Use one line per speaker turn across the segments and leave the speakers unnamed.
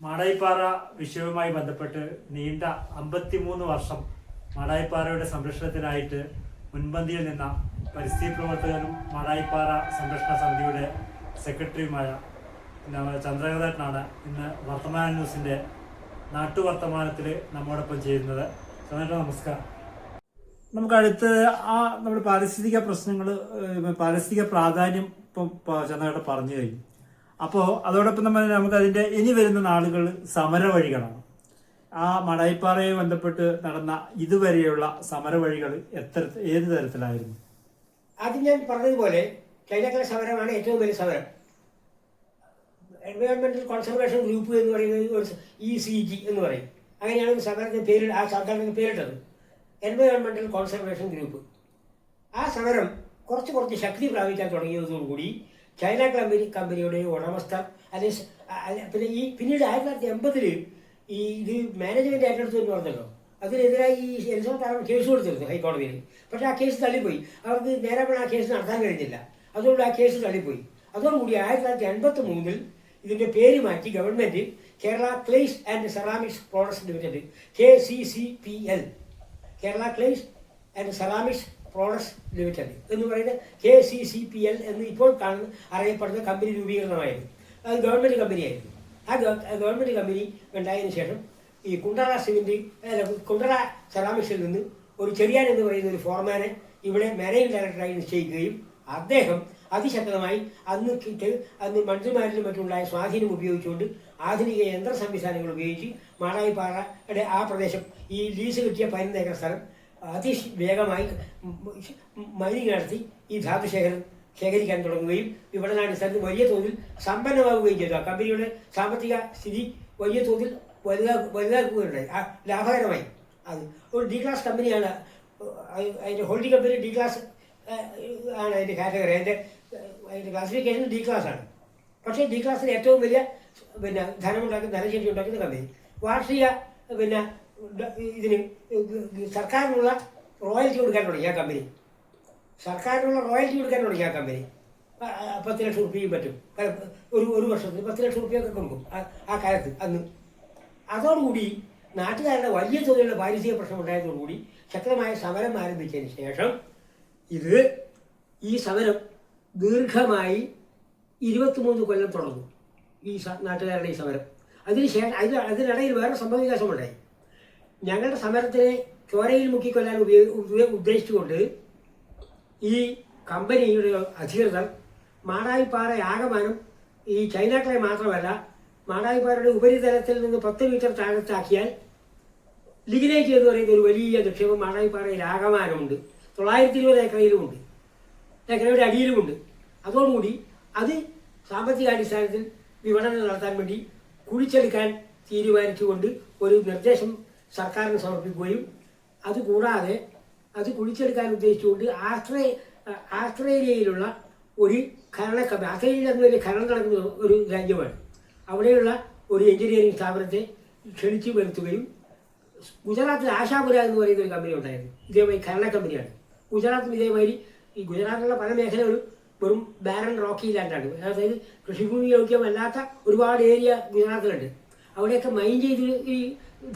മാടായിപ്പാറ വിഷയവുമായി ബന്ധപ്പെട്ട് നീണ്ട അമ്പത്തിമൂന്ന് വർഷം മാടായിപ്പാറയുടെ സംരക്ഷണത്തിനായിട്ട് മുൻപന്തിയിൽ നിന്ന പരിസ്ഥിതി പ്രവർത്തകനും മാടായിപ്പാറ സംരക്ഷണ സമിതിയുടെ സെക്രട്ടറിയുമായ നമ്മുടെ ചന്ദ്രകേട്ടനാണ് ഇന്ന് വർത്തമാന ന്യൂസിന്റെ നാട്ടുവർത്തമാനത്തിൽ നമ്മോടൊപ്പം ചെയ്യുന്നത് ചന്ദ്രേട്ട നമസ്കാരം. നമുക്ക് അടുത്ത് ആ നമ്മുടെ പാരിസ്ഥിതിക പ്രശ്നങ്ങൾ പാരിസ്ഥിതിക പ്രാധാന്യം ഇപ്പം പ- പറഞ്ഞു കഴിഞ്ഞു. അപ്പോൾ അതോടൊപ്പം നമ്മൾ നമുക്ക് അതിന്റെ ഇനി വരുന്ന നാളുകൾ സമര വഴികളാണ്. ആ മടൈപ്പാറയെ ബന്ധപ്പെട്ട് നടന്ന ഇതുവരെയുള്ള സമര വഴികൾ എത്ര ഏത് തരത്തിലായിരുന്നു?
ആദ്യം ഞാൻ പറഞ്ഞതുപോലെ ചൈനക്കല സമരമാണ് ഏറ്റവും വലിയ സമരം. എൻവയോൺമെന്റൽ കോൺസർവേഷൻ ഗ്രൂപ്പ് എന്ന് പറയുന്നത് ഇ സി ജി എന്ന് പറയും. അങ്ങനെയാണ് ഒരു സമരത്തിന് പേര് ആ സംഘടനയ്ക്ക് പേരിട്ടത്. എൻവയോൺമെന്റൽ കോൺസർവേഷൻ ഗ്രൂപ്പ് ആ സമരം കുറച്ച് കുറച്ച് ശക്തി പ്രാപിക്കാൻ തുടങ്ങിയതോടുകൂടി ചൈന കമ്പനി കമ്പനിയുടെ ഉടമസ്ഥ അല്ലെ അല്ല, പിന്നെ ഈ പിന്നീട് ആയിരത്തി തൊള്ളായിരത്തി എൺപതിൽ ഈ ഇത് മാനേജ്മെന്റ് ഏറ്റെടുത്തു എന്ന് പറഞ്ഞല്ലോ. അതിനെതിരായി ഈ എൻസോ താരം കേസ് കൊടുത്തിരുന്നു ഹൈക്കോടതിയിൽ. പക്ഷെ ആ കേസ് തള്ളിപ്പോയി. അവർക്ക് നേരെ ആ കേസ് നടത്താൻ കഴിഞ്ഞില്ല. അതുകൊണ്ട് ആ കേസ് തള്ളിപ്പോയി. അതോടുകൂടി ആയിരത്തി തൊള്ളായിരത്തി എൺപത്തി മൂന്നിൽ ഇതിന്റെ പേര് മാറ്റി government Kerala clays and ceramics products limited K C C P L. Kerala clays and ceramics products limited എന്ന് പറയുന്ന K C C P L എന്ന് ഇപ്പോൾ കാണുന്ന അറിയപ്പെടുന്ന കമ്പനി രൂപീകരണമായിരുന്നു. അത് ഗവൺമെന്റ് കമ്പനിയായിരുന്നു. ആ ഗവ- ഗവൺമെന്റ് കമ്പനി ഉണ്ടായതിനു ശേഷം ഈ കുണ്ടറ സിമെന്റ് അല്ല, കുണ്ടറ സെറാമിക്സിൽ നിന്ന് ഒരു ചെറിയാൻ എന്ന് പറയുന്ന ഒരു ഫോർമാനെ ഇവിടെ മാനേജിംഗ് ഡയറക്ടറായി നിശ്ചയിക്കുകയും അദ്ദേഹം അതിശക്തമായി അന്ന് കിട്ട് അന്ന് മന്ത്രിമാരിലും മറ്റുണ്ടായ സ്വാധീനം ഉപയോഗിച്ചുകൊണ്ട് ആധുനിക യന്ത്ര സംവിധാനങ്ങൾ ഉപയോഗിച്ച് മാടായിപ്പാറയുടെ ആ പ്രദേശം ഈ ലീസ് കിട്ടിയ പതിനൊന്ന് സ്ഥലം അതിവേഗമായി മൈനിങ് നടത്തി ഈ ധാതുശേഖരം ശേഖരിക്കാൻ തുടങ്ങുകയും വിപണനാടിസ്ഥാനത്തിൽ വലിയ തോതിൽ സമ്പന്നമാവുകയും ചെയ്തു. ആ കമ്പനിയുടെ സാമ്പത്തിക സ്ഥിതി വലിയ തോതിൽ വലുതാ വലുതാക്കുകയുണ്ടായി. ആ ലാഭകരമായി അത്. ഒരു ഡി ക്ലാസ് കമ്പനിയാണ് അതിന്റെ ഹോൾഡിംഗ് കമ്പനി ഡി ക്ലാസ് ആണ് അതിന്റെ കാറ്റഗറി അതിന്റെ അതിന്റെ ക്ലാസിഫിക്കേഷൻ ഡി ക്ലാസ് ആണ്. പക്ഷേ ഡി ക്ലാസ്സിൽ ഏറ്റവും വലിയ പിന്നെ ധനമുണ്ടാക്കുന്ന ധനശേഷി ഉണ്ടാക്കുന്ന കമ്പനി. വാർഷിക പിന്നെ ഇതിന് സർക്കാരിനുള്ള റോയൽറ്റി കൊടുക്കാൻ തുടങ്ങി ആ കമ്പനി. സർക്കാരിനുള്ള റോയൽറ്റി കൊടുക്കാൻ തുടങ്ങി ആ കമ്പനി. പത്ത് ലക്ഷം റുപ്യയും പറ്റും. ഒരു ഒരു വർഷത്തിൽ പത്ത് ലക്ഷം റുപ്യൊക്കെ കൊടുക്കും ആ- കാലത്ത് അന്ന്. അതോടുകൂടി നാട്ടുകാരുടെ വലിയ തോതിലുള്ള പാരിസ്ഥിതിക പ്രശ്നം ഉണ്ടായതോടുകൂടി ശക്തമായ സമരം ആരംഭിച്ചതിന് ശേഷം ഇത് ഈ സമരം ദീർഘമായി ഇരുപത്തിമൂന്ന് കൊല്ലം തുടർന്നു. ഈ നാട്ടുകാരുടെ ഈ സമരം. അതിനുശേഷം അതിന് അതിനിടയിൽ വേറെ സംഭവവികാസമുണ്ടായി. ഞങ്ങളുടെ സമരത്തിനെ ചോരയിൽ മുക്കിക്കൊല്ലാൻ ഉപയോഗ ഉദ്ദേശിച്ചുകൊണ്ട് ഈ കമ്പനിയുടെ അധികൃതർ മാടായിപ്പാറ ആകമാനം ഈ ചൈനാക്കളെ മാത്രമല്ല മാടായിപ്പാറയുടെ ഉപരിതലത്തിൽ നിന്ന് പത്ത് മീറ്റർ താഴത്താക്കിയാൽ ലിഗ്നൈറ്റ് എന്ന് പറയുന്ന ഒരു വലിയ നിക്ഷേപം മാടായിപ്പാറയിൽ ആകമാനമുണ്ട്. തൊള്ളായിരത്തി ഇരുപത് ഏക്കറയിലുമുണ്ട് ഏക്കറയുടെ അടിയിലുമുണ്ട്. അതോടുകൂടി അത് സാമ്പത്തികാടിസ്ഥാനത്തിൽ വിപണനം നടത്താൻ വേണ്ടി കുഴിച്ചെടുക്കാൻ തീരുമാനിച്ചുകൊണ്ട് ഒരു നിർദ്ദേശം സർക്കാരിന് സമർപ്പിക്കുകയും അതുകൂടാതെ അത് കുഴിച്ചെടുക്കാൻ ഉദ്ദേശിച്ചുകൊണ്ട് ആസ്ട്രേ ആസ്ട്രേലിയയിലുള്ള ഒരു ഖനന കമ്പനി ആസ്ട്രേലിയയിൽ അന്ന് വലിയ ഖനനം നടക്കുന്ന ഒരു രാജ്യമാണ്. അവിടെയുള്ള ഒരു എഞ്ചിനീയറിംഗ് സ്ഥാപനത്തെ ക്ഷണിച്ചു വരുത്തുകയും ഗുജറാത്തിൽ ആശാപുര എന്ന് പറയുന്ന ഒരു കമ്പനി ഉണ്ടായിരുന്നു. ഇതേമാതിരി ഖനന കമ്പനിയാണ്. ഗുജറാത്തിൽ ഇതേമാതിരി ഈ ഗുജറാത്തിലുള്ള പല മേഖലകളും വെറും ബാരൻ റോക്കി ലാൻഡാണ്. അതായത് കൃഷിഭൂമി യോഗ്യമല്ലാത്ത ഒരുപാട് ഏരിയ ഗുജറാത്തിലുണ്ട്. അവിടെയൊക്കെ മൈൻ ചെയ്ത് ഈ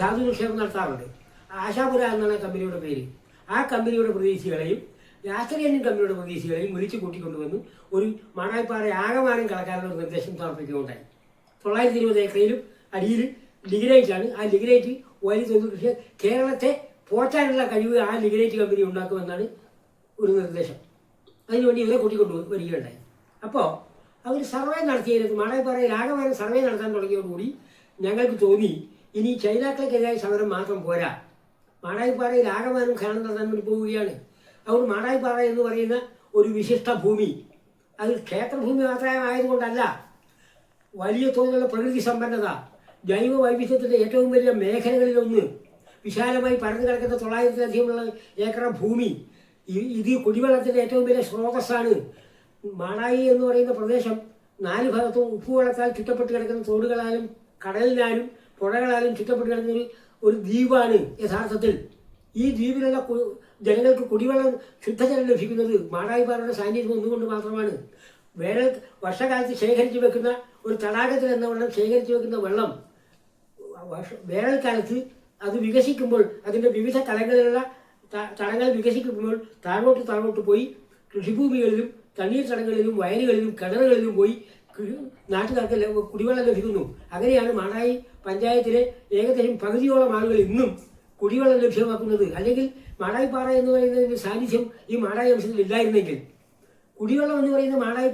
ധാതു നിക്ഷേപം നടത്താറുണ്ട്. ആശാപുര എന്നാണ് കമ്പനിയുടെ പേര്. ആ കമ്പനിയുടെ പ്രതീക്ഷികളെയും രാഷ്ട്രീയൻ കമ്പനിയുടെ പ്രതീക്ഷികളെയും വിളിച്ചു കൂട്ടിക്കൊണ്ടുവന്ന് ഒരു മാണായിപ്പാറ ആകമാനം കളക്കാനുള്ള ഒരു നിർദ്ദേശം സമർപ്പിക്കുകയുണ്ടായി. തൊള്ളായിരത്തി ഇരുപത് ഏക്കറയിലും അടിയിൽ ആണ്. ആ ലിഗ്രേറ്റ് വലിയ തോതിൽ കൃഷി കേരളത്തെ പോറ്റാനുള്ള കഴിവ് ആ ലിഗ്രേറ്റ് കമ്പനി ഉണ്ടാക്കുമെന്നാണ് ഒരു നിർദ്ദേശം. അതിനുവേണ്ടി ഇവരെ കൂട്ടിക്കൊണ്ടു വരികയുണ്ടായി. അപ്പോൾ അവർ സർവേ നടത്തിയതിനകത്ത് മാടായിപ്പാറയിൽ ആകമാനം സർവേ നടത്താൻ തുടങ്ങിയതോടുകൂടി ഞങ്ങൾക്ക് തോന്നി ഇനി ചൈനാക്കൾക്കെതിരായ സമരം മാത്രം പോരാ. മാടായിപ്പാറയിൽ ആകമാനം ഖനനം വേണ്ടി പോവുകയാണ്. അതുകൊണ്ട് മാടായിപ്പാറ എന്ന് പറയുന്ന ഒരു വിശിഷ്ട ഭൂമി. അത് ക്ഷേത്രഭൂമി മാത്രമായതുകൊണ്ടല്ല വലിയ തോതിലുള്ള പ്രകൃതി സമ്പന്നത ജൈവ വൈവിധ്യത്തിന്റെ ഏറ്റവും വലിയ മേഖലകളിലൊന്ന്. വിശാലമായി പരന്നു കിടക്കുന്ന തൊള്ളായിരത്തിലധികമുള്ള ഏക്കർ ഭൂമി. ഇത് കുടിവെള്ളത്തിന്റെ ഏറ്റവും വലിയ സ്രോതസ്സാണ്. മാടായി എന്ന് പറയുന്ന പ്രദേശം നാല് ഭാഗത്തും ഉപ്പുവെള്ളത്താൽ ചുറ്റപ്പെട്ട് കിടക്കുന്ന തോടുകളാലും കടലിനാലും പുഴകളാലും ചുറ്റപ്പെട്ട് കിടക്കുന്ന ഒരു ദ്വീപാണ് യഥാർത്ഥത്തിൽ. ഈ ദ്വീപിലുള്ള ജനങ്ങൾക്ക് കുടിവെള്ളം ശുദ്ധജലം ലഭിക്കുന്നത് മാടായിപ്പാറയുടെ സാന്നിധ്യം ഒന്നുകൊണ്ട് മാത്രമാണ്. വേനൽ വർഷകാലത്ത് ശേഖരിച്ചു വെക്കുന്ന ഒരു തടാകത്തിൽ എന്ന വെള്ളം ശേഖരിച്ചു വെക്കുന്ന വെള്ളം വേനൽക്കാലത്ത് അത് വികസിക്കുമ്പോൾ അതിന്റെ വിവിധ തലങ്ങളിലുള്ള തടങ്ങൾ വികസിക്കുമ്പോൾ താഴോട്ട് താഴോട്ട് പോയി കൃഷിഭൂമികളിലും തണ്ണീർ തടങ്ങളിലും വയലുകളിലും കിണറുകളിലും പോയി നാട്ടുകാർക്ക് കുടിവെള്ളം ലഭിക്കുന്നു. അങ്ങനെയാണ് മാണായി പഞ്ചായത്തിലെ ഏകദേശം പകുതിയോളം ആളുകൾ ഇന്നും കുടിവെള്ളം ലഭ്യമാക്കുന്നത്. അല്ലെങ്കിൽ മാടായി പാറ എന്ന് പറയുന്നതിന്റെ സാന്നിധ്യം ഈ മാടായി അംശത്തിൽ ഇല്ലായിരുന്നെങ്കിൽ. കുടിവെള്ളം എന്ന് പറയുന്നത് മാടായി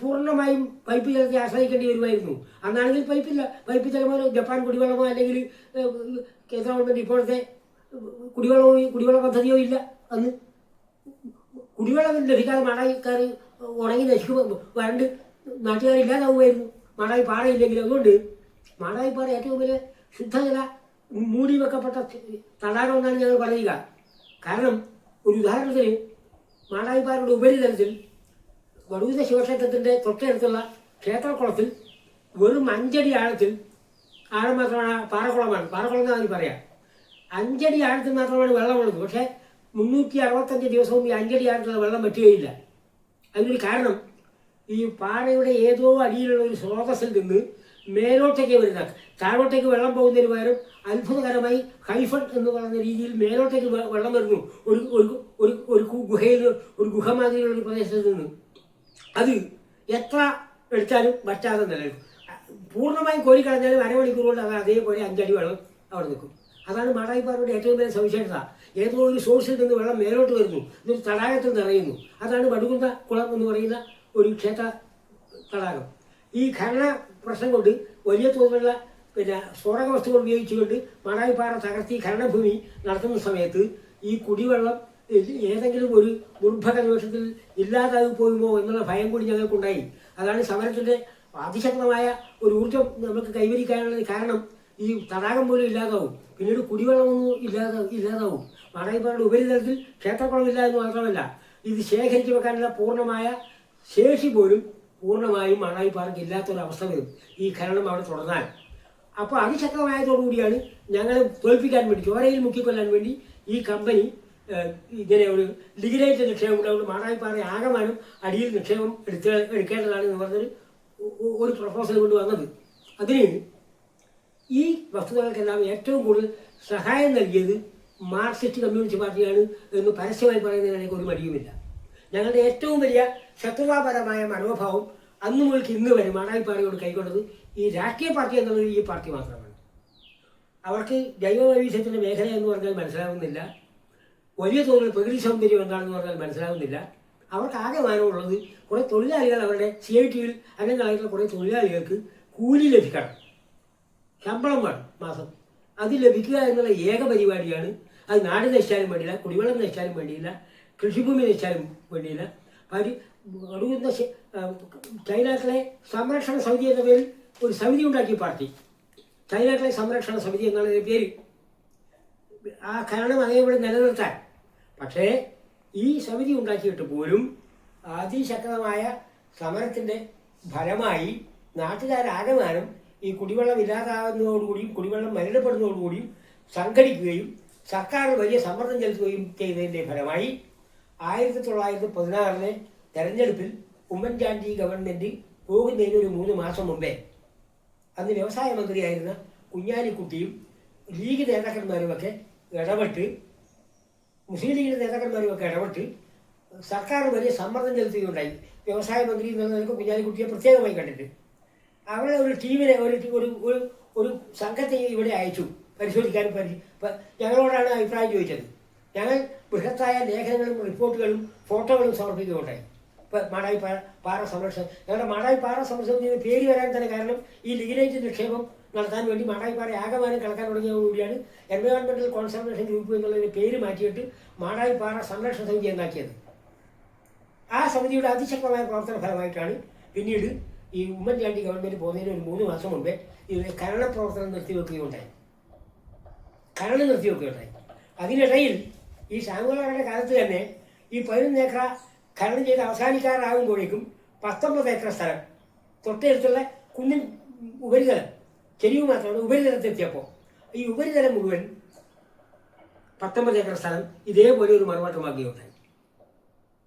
പൂർണമായും പൈപ്പ് ജലത്തെ ആശ്രയിക്കേണ്ടി വരുമായിരുന്നു. അന്നാണെങ്കിൽ പൈപ്പില്ല പൈപ്പ് ജലമോ ജപ്പാൻ കുടിവെള്ളമോ അല്ലെങ്കിൽ കേന്ദ്ര ഗവൺമെന്റ് ഇപ്പോഴത്തെ കുടിവെള്ളമോ കുടിവെള്ള പദ്ധതിയോ ഇല്ല. അന്ന് കുടിവെള്ളം ലഭിക്കാതെ മാടായിക്കാർ ഉണങ്ങി നശിക്കുമ്പോൾ വരണ്ട് നാട്ടുകാരില്ലാതാവുമായിരുന്നു മാടായി പാറയില്ലെങ്കിൽ അതുകൊണ്ട് മാടായി പാറ ഏറ്റവും വലിയ ശുദ്ധജല മൂടി വെക്കപ്പെട്ട തടാകം എന്നാണ് ഞങ്ങൾ പറയുക. കാരണം ഒരു ഉദാഹരണത്തിന് മാടായി പാറയുടെ ഉപരിതലത്തിൽ വടുവിത ശിവക്ഷേത്രത്തിന്റെ തൊട്ടടുത്തുള്ള ക്ഷേത്രക്കുളത്തിൽ വെറും അഞ്ചടി ആഴത്തിൽ ആഴം മാത്രമാണ് പാറക്കുളമാണ്. പാറക്കുളം എന്നാണ് പറയാം. അഞ്ചടി ആഴത്തിൽ മാത്രമാണ് വെള്ളമുള്ളത് പക്ഷേ മുന്നൂറ്റി അറുപത്തഞ്ച് ദിവസവും ഈ അഞ്ചടി ആഴത്തിലുള്ള വെള്ളം പറ്റുകയില്ല അതിനൊരു കാരണം ഈ പാറയുടെ ഏതോ അടിയിലുള്ള ഒരു സ്രോതസ്സിൽ നിന്ന് മേലോട്ടേക്ക് വരുന്ന താഴോട്ടേക്ക് വെള്ളം പോകുന്നതിന് പകരം അത്ഭുതകരമായി ഹൈഫൺ എന്ന് പറയുന്ന രീതിയിൽ മേലോട്ടേക്ക് വെള്ളം വരുന്നു. ഒരു ഒരു ഒരു ഗുഹയിൽ ഒരു ഗുഹ മാതിരിയുള്ള ഒരു പ്രദേശത്ത് നിന്ന്. അത് എത്ര എടുത്താലും വറ്റാതെ നിലനിൽക്കും. പൂർണമായും കോരി കളഞ്ഞാലും അരമണിക്കൂർ കൊണ്ട് അത് അതേപോലെ അഞ്ചടി വെള്ളം അവിടെ നിൽക്കും. അതാണ് മാടായിപ്പാറയുടെ ഏറ്റവും വലിയ സവിശേഷത. ഏതോ ഒരു സോഴ്സിൽ നിന്ന് വെള്ളം മേലോട്ട് വരുന്നു. ഇതൊരു തടാകത്തിൽ നിറയുന്നു. അതാണ് വടുകുന്ന കുളം എന്ന് പറയുന്ന ഒരു ക്ഷേത്ര തടാകം. ഈ ഖനന പ്രശ്നം കൊണ്ട് വലിയ തോതിലുള്ള പിന്നെ സ്ഫോടക വസ്തുക്കൾ ഉപയോഗിച്ചുകൊണ്ട് മാടായിപ്പാറ തകർത്തി ഖനനഭൂമി നടത്തുന്ന സമയത്ത് ഈ കുടിവെള്ളം ഏതെങ്കിലും ഒരു ദുർഭക നിമിഷത്തിൽ ഇല്ലാതായി പോകുമോ എന്നുള്ള ഭയം കൂടി ഞങ്ങൾക്കുണ്ടായി. അതാണ് സമരത്തിന്റെ അതിശക്തമായ ഒരു ഊർജം നമുക്ക് കൈവരിക്കാനുള്ള കാരണം ഈ തടാകം പോലും ഇല്ലാതാവും. പിന്നീട് കുടിവെള്ളമൊന്നും ഇല്ലാതെ ഇല്ലാതാവും. മാടായിപ്പാറയുടെ ഉപരിതലത്തിൽ ക്ഷേത്രക്കുളമില്ല എന്ന് മാത്രമല്ല ഇത് ശേഖരിച്ചു വെക്കാനുള്ള പൂർണമായ ശേഷി പോലും പൂർണമായും മാടായിപ്പാറയ്ക്ക് ഇല്ലാത്തൊരവസ്ഥ വരും. ഈ ഖനനം അവിടെ തുടർന്നാൽ. അപ്പോൾ അതിശക്തമായതോടുകൂടിയാണ് ഞങ്ങളെ തോൽപ്പിക്കാൻ വേണ്ടി ചോരയിൽ മുക്കിക്കൊല്ലാൻ വേണ്ടി ഈ കമ്പനി ഇങ്ങനെ ഒരു ലിഗിലേറ്റ് നിക്ഷേപം ഉണ്ടാവുകൊണ്ട് മാടായിപ്പാറ ആകമാനം അടിയിൽ നിക്ഷേപം എടുത്ത് എടുക്കേണ്ടതാണ് എന്ന് പറഞ്ഞൊരു ഒരു പ്രപ്പോസൽ കൊണ്ട് വന്നത്. അതിന് ഈ വസ്തുതകൾക്കെല്ലാം ഏറ്റവും കൂടുതൽ സഹായം നൽകിയത് മാർക്സിസ്റ്റ് കമ്മ്യൂണിസ്റ്റ് പാർട്ടിയാണ് എന്ന് പരസ്യമായി പറയുന്നതിന് ഒരു മടിയുമില്ല. ഞങ്ങളുടെ ഏറ്റവും വലിയ ശത്രുതാപരമായ മനോഭാവം അന്ന് മുതൽക്ക് ഇന്ന് വരെ പാർട്ടിയോട് കൈക്കൊണ്ടത് ഈ രാഷ്ട്രീയ പാർട്ടി എന്നുള്ളത് ഈ പാർട്ടി മാത്രമാണ്. അവർക്ക് ജൈവ വൈവിധ്യത്തിന്റെ മേഖല എന്ന് പറഞ്ഞാൽ മനസ്സിലാവുന്നില്ല. വലിയ തോതിൽ പ്രകൃതി സൗന്ദര്യം എന്താണെന്ന് പറഞ്ഞാൽ മനസ്സിലാവുന്നില്ല. അവർക്ക് ആകെ മാനമുള്ളത് കുറെ തൊഴിലാളികൾ അവരുടെ സി ഐ ടിയിൽ അംഗങ്ങളായിട്ടുള്ള കുറേ തൊഴിലാളികൾക്ക് കൂലി ലഭിക്കണം. ശമ്പളം വേണം മാസം. അത് ലഭിക്കുക എന്നുള്ള ഏക പരിപാടിയാണ്. അത് നാട് നശിച്ചാലും വേണ്ടിയില്ല കുടിവെള്ളം നശിച്ചാലും വേണ്ടിയില്ല കൃഷിഭൂമി വെച്ചാലും വേണ്ടിയില്ല. പരി ഒടുങ്ങുന്ന ചൈനാക്കളെ സംരക്ഷണ സമിതി എന്ന പേരിൽ ഒരു സമിതി ഉണ്ടാക്കി പാർട്ടി. ചൈനാക്കളെ സംരക്ഷണ സമിതി ഇതിന്റെ പേര്. ആ കാരണം അതേപോലെ നിലനിർത്താൻ. പക്ഷേ ഈ സമിതി ഉണ്ടാക്കിയിട്ട് പോലും അതിശക്തമായ സമരത്തിന്റെ ഫലമായി നാട്ടുകാരാകമാനം ഈ കുടിവെള്ളം ഇല്ലാതാകുന്നതോടുകൂടിയും കുടിവെള്ളം മലിനപ്പെടുന്നതോടുകൂടിയും സംഘടിക്കുകയും സർക്കാർ വലിയ സമ്മർദ്ദം ചെലുത്തുകയും ചെയ്തതിന്റെ ഫലമായി ആയിരത്തി തൊള്ളായിരത്തി പതിനാറിലെ തെരഞ്ഞെടുപ്പിൽ ഉമ്മൻചാണ്ടി ഗവൺമെന്റ് പോകുന്നതിന് ഒരു മൂന്ന് മാസം മുമ്പേ അന്ന് വ്യവസായ മന്ത്രിയായിരുന്ന കുഞ്ഞാലിക്കുട്ടിയും ലീഗ് നേതാക്കന്മാരുമൊക്കെ ഇടപെട്ട് മുസ്ലിം ലീഗിന്റെ നേതാക്കന്മാരുമൊക്കെ ഇടപെട്ട് സർക്കാർ വലിയ സമ്മർദ്ദം ചെലുത്തുകയുണ്ടായി. വ്യവസായ മന്ത്രി എന്നുള്ള നിലയ്ക്ക് കുഞ്ഞാലിക്കുട്ടിയെ പ്രത്യേകമായി കണ്ടിട്ട്. അവരുടെ ഒരു ടീമിനെ ഒരു ഒരു ഒരു സംഘത്തെ ഇവിടെ അയച്ചു പരിശോധിക്കാൻ ഞങ്ങളോടാണ് അഭിപ്രായം ചോദിച്ചത്. ഞങ്ങൾ ബൃഹത്തായ ലേഖനങ്ങളും റിപ്പോർട്ടുകളും ഫോട്ടോകളും സമർപ്പിക്കുകയുണ്ടായി. ഇപ്പം മാടായി പാറ പാറ സംരക്ഷണം ഞങ്ങളുടെ മാടായി പാറ സംരക്ഷണത്തിന് പേര് വരാൻ തന്നെ കാരണം ഈ ലിഗിനേറ്റ് നിക്ഷേപം നടത്താൻ വേണ്ടി മാടായി പാറ ആകമാനം കിടക്കാൻ തുടങ്ങിയതോടുകൂടിയാണ് എൻവയോൺമെന്റൽ കോൺസർവേഷൻ ഗ്രൂപ്പ് എന്നുള്ളതിന് പേര് മാറ്റിയിട്ട് മാടായി പാറ സംരക്ഷണ സമിതി എന്നാക്കിയത്. ആ സമിതിയുടെ അതിശക്തമായ പ്രവർത്തന ഫലമായിട്ടാണ് പിന്നീട് ഈ ഉമ്മൻചാണ്ടി ഗവൺമെന്റ് പോകുന്നതിന് ഒരു മൂന്ന് മാസം മുമ്പേ ഇതിലെ കരണ പ്രവർത്തനം നിർത്തിവെക്കുകയുണ്ടായി. കരണം നിർത്തിവെക്കുകയുണ്ടായി. അതിനിടയിൽ ഈ ശാങ്കുളയുടെ കാലത്ത് തന്നെ ഈ പതിനൊന്ന് ഏക്കർ ഖനനം ചെയ്ത് അവസാനിക്കാറാകുമ്പോഴേക്കും പത്തൊമ്പത് ഏക്കർ സ്ഥലം. തൊട്ടടുത്തുള്ള കുന്നിൻ ഉപരിതലം ചെരിവ് മാത്രമാണ് ഉപരിതലത്തെത്തിയപ്പോൾ ഈ ഉപരിതലം മുഴുവൻ പത്തൊമ്പത് ഏക്കർ സ്ഥലം ഇതേപോലെ ഒരു മറുവാട്ടമാക്കുകയുണ്ടായി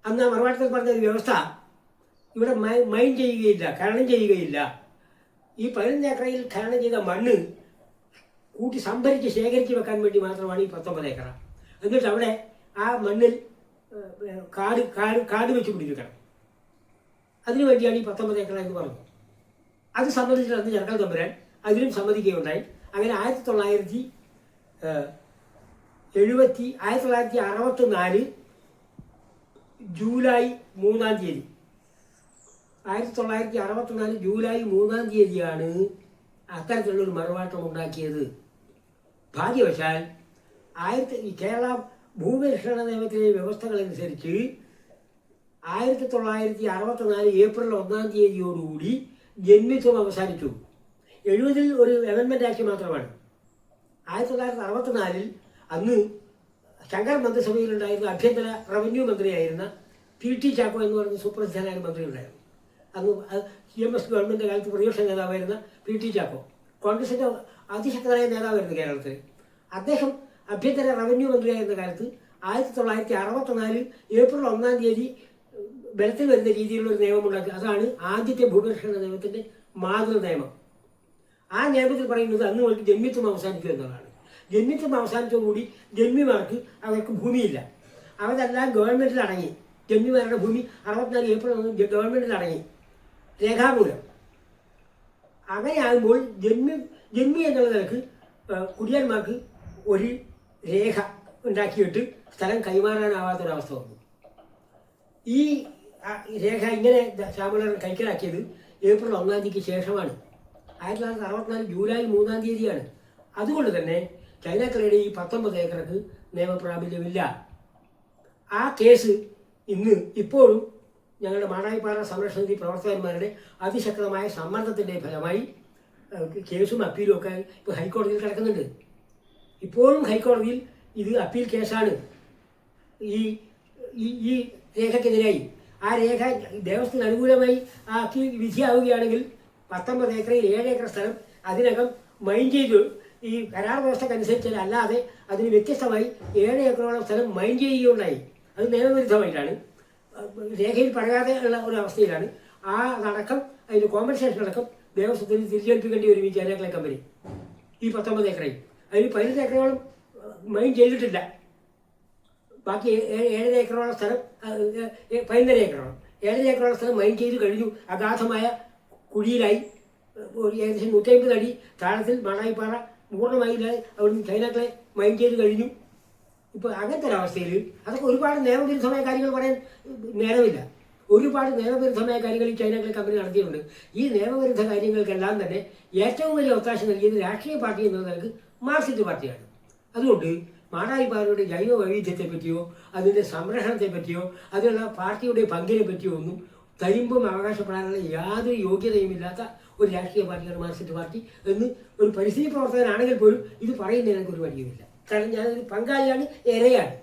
അന്ന് ആ മറുവാട്ടത്തിൽ പറഞ്ഞ ഒരു വ്യവസ്ഥ ഇവിടെ മൈൻ ചെയ്യുകയില്ല ഖനനം ചെയ്യുകയില്ല. ഈ പതിനൊന്ന് ഏക്കറയിൽ ഖനനം ചെയ്ത മണ്ണ് കൂട്ടി സംഭരിച്ച് ശേഖരിച്ച് വെക്കാൻ വേണ്ടി മാത്രമാണ് ഈ പത്തൊമ്പത് ഏക്കർ എന്നിട്ട് അവിടെ ആ മണ്ണിൽ കാട് കാട് കാട് വെച്ച് പിടിപ്പിക്കണം അതിനു വേണ്ടിയാണ് ഈ പത്തൊമ്പത് ഏക്കർ എന്ന് പറഞ്ഞത്. അത് സംബന്ധിച്ചിട്ട് അന്ന് ജനങ്ങൾ തമ്പുരാൻ അതിനും സമ്മതിക്കുകയുണ്ടായി. അങ്ങനെ ആയിരത്തി തൊള്ളായിരത്തി എഴുപത്തി ആയിരത്തി തൊള്ളായിരത്തി അറുപത്തി നാല് ജൂലൈ മൂന്നാം തീയതി. ആയിരത്തി തൊള്ളായിരത്തി അറുപത്തിനാല് ജൂലൈ മൂന്നാം തീയതിയാണ് അത്തരത്തിലുള്ള ഒരു മറുപാട്ടം ഉണ്ടാക്കിയത് ഭാഗ്യവശാൽ ആയിരത്തി ഈ കേരള ഭൂപരിഷ്കരണ നിയമത്തിലെ വ്യവസ്ഥകളനുസരിച്ച് ആയിരത്തി തൊള്ളായിരത്തി അറുപത്തിനാല് ഏപ്രിൽ ഒന്നാം തീയതിയോടുകൂടി ജന്മിത്വം അവസാനിച്ചു. എഴുപതിൽ ഒരു അമെൻമെന്റ് ആക്കി മാത്രമാണ്. ആയിരത്തി തൊള്ളായിരത്തി അറുപത്തിനാലിൽ അന്ന് ശങ്കർ മന്ത്രിസഭയിലുണ്ടായിരുന്ന ആഭ്യന്തര റവന്യൂ മന്ത്രിയായിരുന്ന പി ടി ചാക്കോ എന്ന് പറയുന്ന സുപ്രസിദ്ധനായ മന്ത്രി ഉണ്ടായിരുന്നു അന്ന് സി എം എസ് ഗവൺമെന്റ് കാലത്ത് പ്രതിപക്ഷ നേതാവായിരുന്ന പി ടി ചാക്കോ. കോൺഗ്രസിന്റെ അതിശക്തനായ നേതാവായിരുന്നു കേരളത്തിൽ അദ്ദേഹം ആഭ്യന്തര റവന്യൂ മന്ത്രിയായിരുന്ന കാലത്ത് ആയിരത്തി തൊള്ളായിരത്തി അറുപത്തിനാല് ഏപ്രിൽ ഒന്നാം തീയതി ബലത്തിൽ വരുന്ന രീതിയിലുള്ള ഒരു നിയമമുണ്ടാക്കി അതാണ് ആദ്യത്തെ ഭൂപരിഷ്കരണ നിയമത്തിന്റെ മാതൃ നിയമം. ആ നിയമത്തിൽ പറയുന്നത് അന്ന് മുതൽ ജന്മിത്വം അവസാനിക്കും എന്നതാണ്. ജന്മിത്വം അവസാനിച്ചതോടുകൂടി ജന്മിമാർക്ക് അവർക്ക് ഭൂമിയില്ല. അവരെല്ലാം ഗവൺമെന്റിൽ അടങ്ങി. ജന്മിമാരുടെ ഭൂമി അറുപത്തിനാല് ഏപ്രിൽ ഒന്ന് ഗവൺമെന്റിൽ അടങ്ങി. രേഖാമൂലം. അങ്ങനെയാകുമ്പോൾ ജന്മി ജന്മി എന്നുള്ള നിലയ്ക്ക് കുടിയാന്മാർക്ക് ഒരു രേഖ ഉണ്ടാക്കിയിട്ട് സ്ഥലം കൈമാറാനാവാത്തൊരവസ്ഥ വന്നു. ഈ രേഖ ഇങ്ങനെ ശ്യാമളർ കൈക്കലാക്കിയത് ഏപ്രിൽ ഒന്നാം തീയതിക്ക് ശേഷമാണ്. ആയിരത്തി തൊള്ളായിരത്തി അറുപത്തിനാല് ജൂലൈ മൂന്നാം തീയതിയാണ്. അതുകൊണ്ട് തന്നെ ചൈനക്കലയുടെ ഈ പത്തൊമ്പത് ഏക്കർക്ക് നിയമപ്രാബല്യമില്ല. ആ കേസ് ഇന്ന് ഇപ്പോഴും ഞങ്ങളുടെ മാടായിപ്പാറ സംരക്ഷണ പ്രവർത്തകന്മാരുടെ അതിശക്തമായ സമ്മർദ്ദത്തിന്റെ ഫലമായി കേസും അപ്പീലും ഒക്കെ ഇപ്പോൾ ഹൈക്കോടതിയിൽ കിടക്കുന്നുണ്ട്. ഇപ്പോഴും ഹൈക്കോടതിയിൽ ഇത് അപ്പീൽ കേസാണ്. ഈ ഈ രേഖക്കെതിരായി ആ രേഖ ദേവസ്വത്തിന് അനുകൂലമായി ആ അപ്പീൽ വിധിയാവുകയാണെങ്കിൽ പത്തൊമ്പത് ഏക്കറിൽ ഏഴ് ഏക്കർ സ്ഥലം അതിനകം മൈൻ ചെയ്തു. ഈ കരാർ വ്യവസ്ഥക്കനുസരിച്ച് അല്ലാതെ അതിന് വ്യത്യസ്തമായി ഏഴ് ഏക്കറോളം സ്ഥലം മൈൻ ചെയ്യുകയുണ്ടായി. അത് നിയമവിരുദ്ധമായിട്ടാണ്. രേഖയിൽ പറയാതെ ഉള്ള ഒരു അവസ്ഥയിലാണ്. ആ അടക്കം അതിന് കോമ്പൻസേഷൻ അടക്കം ദേവസ്വത്തിന് തിരിച്ചേൽപ്പിക്കേണ്ടി വരും ഈ ചേരക്കളെ കമ്പനി. ഈ പത്തൊമ്പത് ഏക്കറയും അതിൽ പതിനഞ്ച് ഏക്കറോളം മൈൻ ചെയ്തിട്ടില്ല. ബാക്കി ഏഴര ഏക്കറോളം സ്ഥലം പതിനൊന്നര ഏക്കറോളം. ഏഴര ഏക്കറോളം സ്ഥലം മൈൻ ചെയ്ത് കഴിഞ്ഞു. അഗാധമായ കുഴിയിലായി. ഒരു ഏകദേശം നൂറ്റമ്പത് അടി താഴത്തിൽ മണായിപ്പാറ പൂർണമായി അവിടെ അവിടുന്ന് ചൈനക്കളെ മൈൻ ചെയ്ത് കഴിഞ്ഞു. ഇപ്പോൾ അങ്ങനത്തെ ഒരവസ്ഥയിൽ അതൊക്കെ ഒരുപാട് നിയമവിരുദ്ധമായ കാര്യങ്ങൾ പറയാൻ നേരമില്ല. ഒരുപാട് നിയമവിരുദ്ധമായ കാര്യങ്ങൾ ഈ ചൈനകളെ കമ്പനി നടത്തിയിട്ടുണ്ട്. ഈ നിയമവിരുദ്ധ കാര്യങ്ങൾക്കെല്ലാം തന്നെ ഏറ്റവും വലിയ ഒത്താശ നൽകിയത് രാഷ്ട്രീയ പാർട്ടി എന്ന നിലയ്ക്ക് മാർക്സിസ്റ്റ് പാർട്ടിയാണ്. അതുകൊണ്ട് മാടായിപ്പാറയുടെ ജൈവ വൈവിധ്യത്തെ പറ്റിയോ അതിന്റെ സംരക്ഷണത്തെ പറ്റിയോ അതിനുള്ള പാർട്ടിയുടെ പങ്കിനെ പറ്റിയോ ഒന്നും തരിമ്പും അവകാശപ്പെടാനുള്ള യാതൊരു യോഗ്യതയുമില്ലാത്ത ഒരു രാഷ്ട്രീയ പാർട്ടിയാണ് മാർക്സിസ്റ്റ് പാർട്ടി എന്ന് ഒരു പരിസ്ഥിതി പ്രവർത്തകനാണെങ്കിൽ പോലും ഇത് പറയുന്നതിനൊരു ഒരു വഴിയുമില്ല. കാരണം ഞാനൊരു പങ്കാളിയാണ് ഇരയാണ്.